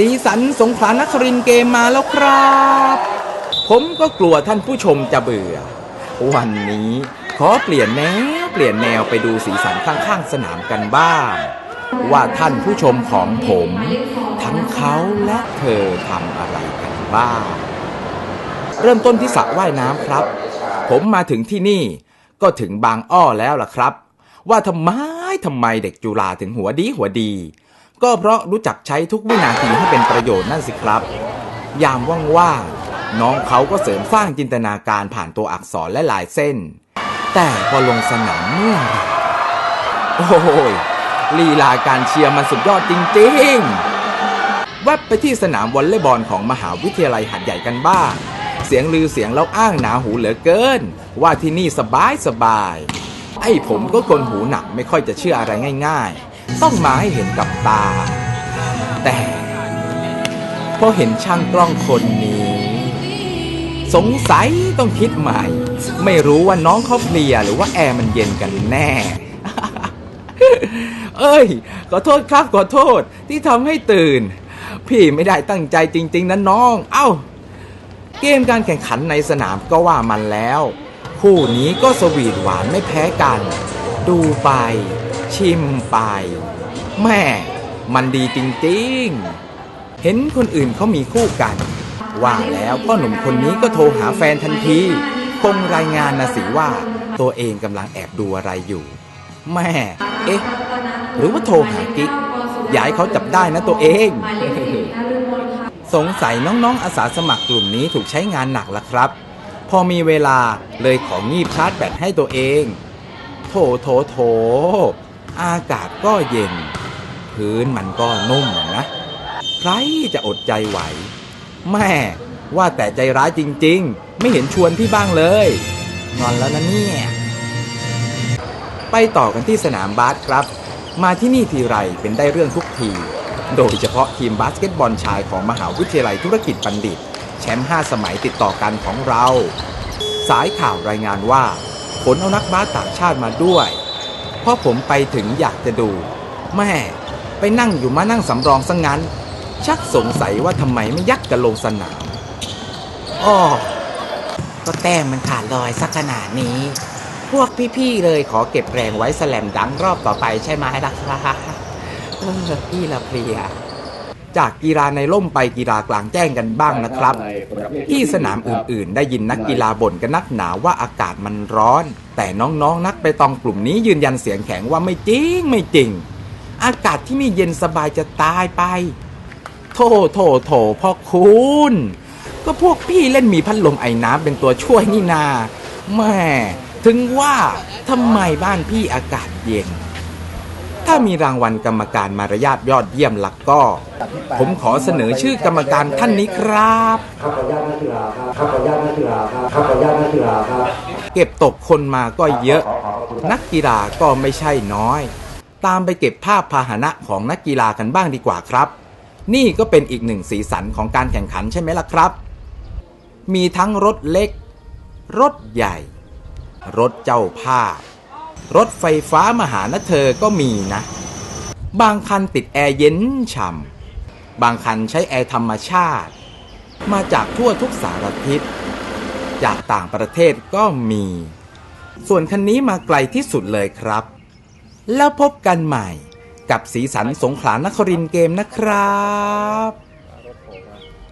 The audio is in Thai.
สีสันสงขลานครินเกมมาแล้วครับ ผมก็กลัวท่านผู้ชมจะเบื่อ วันนี้ขอเปลี่ยนแนวเปลี่ยนแนวไปดูสีสันข้างๆสนามกันบ้าง ว่าท่านผู้ชมของผม ทั้งเขาและเธอทำอะไรกันบ้าง เริ่มต้นที่สระว่ายน้ำครับ ผมมาถึงที่นี่ก็ถึงบางอ้อแล้วล่ะครับ ว่าทำไมทำไมเด็กจุฬาถึงหัวดีหัวดี ก็เพราะรู้จักใช้ทุกวินาทีให้เป็นประโยชน์นั่นสิครับ ยามว่างๆน้องเขาก็เสริมสร้างจินตนาการผ่านตัวอักษรและลายเส้น แต่พอลงสนามเมื่อไหร่โอ้ยลีลาการเชียร์มันสุดยอดจริงๆแวบไปที่สนามวอลเลย์บอลของมหาวิทยาลัยหัดใหญ่กันบ้าง เสียงลือเสียงเล่าอ้างหนาหูเหลือเกิน ว่าที่นี่สบายสบาย ไอ้ผมก็คนหูหนักไม่ค่อยจะเชื่ออะไรง่าย ๆ ต้องมาให้เห็นกับตา แต่พอเห็นช่างกล้องคนนี้ สงสัยต้องคิดใหม่ ไม่รู้ว่าน้องเขาเพลียหรือว่าแอร์มันเย็นกันแน่ เอ้ย ขอโทษครับขอโทษที่ทำให้ตื่น พี่ไม่ได้ตั้งใจจริง ๆนะน้อง เอ้า เกมการแข่งขันในสนามก็ว่ามันแล้ว คู่นี้ก็สวีทหวานไม่แพ้กัน ดูไป ชิมไป แม่ มันดีจริงๆ เห็นคนอื่นเขามีคู่กัน ว่าแล้วพ่อหนุ่มคนนี้ก็โทรหาแฟนทันที คงรายงานนะสิว่า ตัวเองกำลังแอบดูอะไรอยู่ แม่ เอ๊ะ หรือว่าโทรหากิ๊กอย่าให้เขาจับได้นะตัวเอง สงสัยน้องๆอาสาสมัครกลุ่มนี้ถูกใช้งานหนักละครับ พอมีเวลาเลยของงีบชาร์จแบตให้ตัวเอง โถโถโถ อากาศก็เย็น พื้นมันก็นุ่มนะ ใครจะอดใจไหว แม่ว่าแต่ใจร้ายจริง ๆ ไม่เห็นชวนพี่บ้างเลย งอนแล้วนะเนี่ย ไปต่อกันที่สนามบาสครับ มาที่นี่ทีไรเป็นได้เรื่องทุกที โดยเฉพาะทีมบาสเกตบอลชายของมหาวิทยาลัยธุรกิจบัณฑิต แชมป์5สมัยติดต่อกันของเรา สายข่าวรายงานว่า ผลเอานักบาสต่างชาติมาด้วย พอผมไปถึงอยากจะดู แม่ ไปนั่งอยู่มานั่งสำรองซะงงั้น ชักสงสัยว่าทำไมไม่ยักกันลงสนามอ้อก็แต้มมันขาดลอยสักขนาดนี้ พวกพี่ๆเลยขอเก็บแรงไว้แสลมดังรอบต่อไปใช่ไหมล่ะครับพี่ละเพลีย จากกีฬาในร่มไปกีฬากลางแจ้งกันบ้างนะครับ ที่สนามอื่นๆ ได้ยินนักกีฬาบ่นกันนักหนาว่าอากาศมันร้อน แต่น้องๆ นักไปตองกลุ่มนี้ยืนยันเสียงแข็งว่าไม่จริงไม่จริง อากาศที่นี่เย็นสบายจะตายไป โถโถโถพ่อคุณ ก็พวกพี่เล่นมีพัดลมไอ้น้ำเป็นตัวช่วยนี่นาแม่ถึงว่าทำไมบ้านพี่อากาศเย็น ถ้ามีรางวัลกรรมการมารยาทยอดเยี่ยมหลักก็ ผมขอเสนอชื่อกรรมการท่านนี้ครับข้าพเจ้านักกีฬาครับข้าพเจ้านักกีฬาครับข้าพเจ้านักกีฬาครับเก็บตกคนมาก็เยอะ นักกีฬาก็ไม่ใช่น้อย ตามไปเก็บภาพพาหนะของนักกีฬากันบ้างดีกว่าครับ นี่ก็เป็นอีกหนึ่งสีสันของการแข่งขันใช่ไหมล่ะครับ มีทั้งรถเล็ก รถใหญ่ รถเจ้าภาพ รถไฟฟ้ามาหานะเธอก็มีนะ บางคันติดแอร์เย็นฉ่ำบางคันใช้แอร์ธรรมชาติ มาจากทั่วทุกสารทิศ จากต่างประเทศก็มี ส่วนคันนี้มาไกลที่สุดเลยครับ แล้วพบกันใหม่กับสีสันสงขลานครินเกมนะครับ